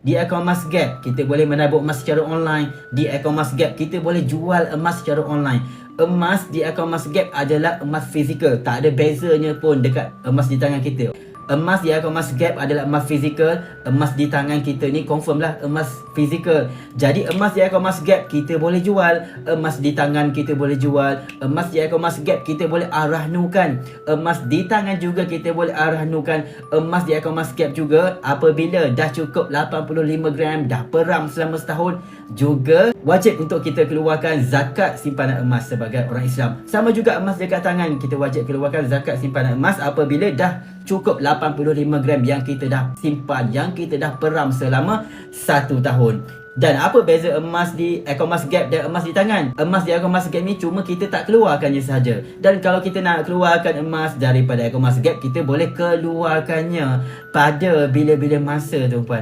Di e-commerce gap, kita boleh menabung emas secara online. Di e-commerce gap, kita boleh jual emas secara online. Emas di e-commerce gap adalah emas fizikal. Tak ada bezanya pun dekat emas di tangan kita. Emas di e-commerce gap adalah emas fizikal. Emas di tangan kita ni confirm lah emas fizikal. Jadi emas di e-commerce gap kita boleh jual. Emas di tangan kita boleh jual. Emas di e-commerce gap kita boleh arah nukan. Emas di tangan juga kita boleh arah nukan. Emas di e-commerce gap juga apabila dah cukup 85 gram dah peram selama setahun juga wajib untuk kita keluarkan zakat simpanan emas sebagai orang Islam. Sama juga emas dekat tangan kita wajib keluarkan zakat simpanan emas apabila dah cukup 85 gram yang kita dah simpan, yang kita dah peram selama satu tahun. Dan apa beza emas di e-commerce gap dan emas di tangan? Emas di e-commerce gap ni cuma kita tak keluarkannya sahaja. Dan kalau kita nak keluarkan emas daripada e-commerce gap, kita boleh keluarkannya pada bila-bila masa tuan-puan.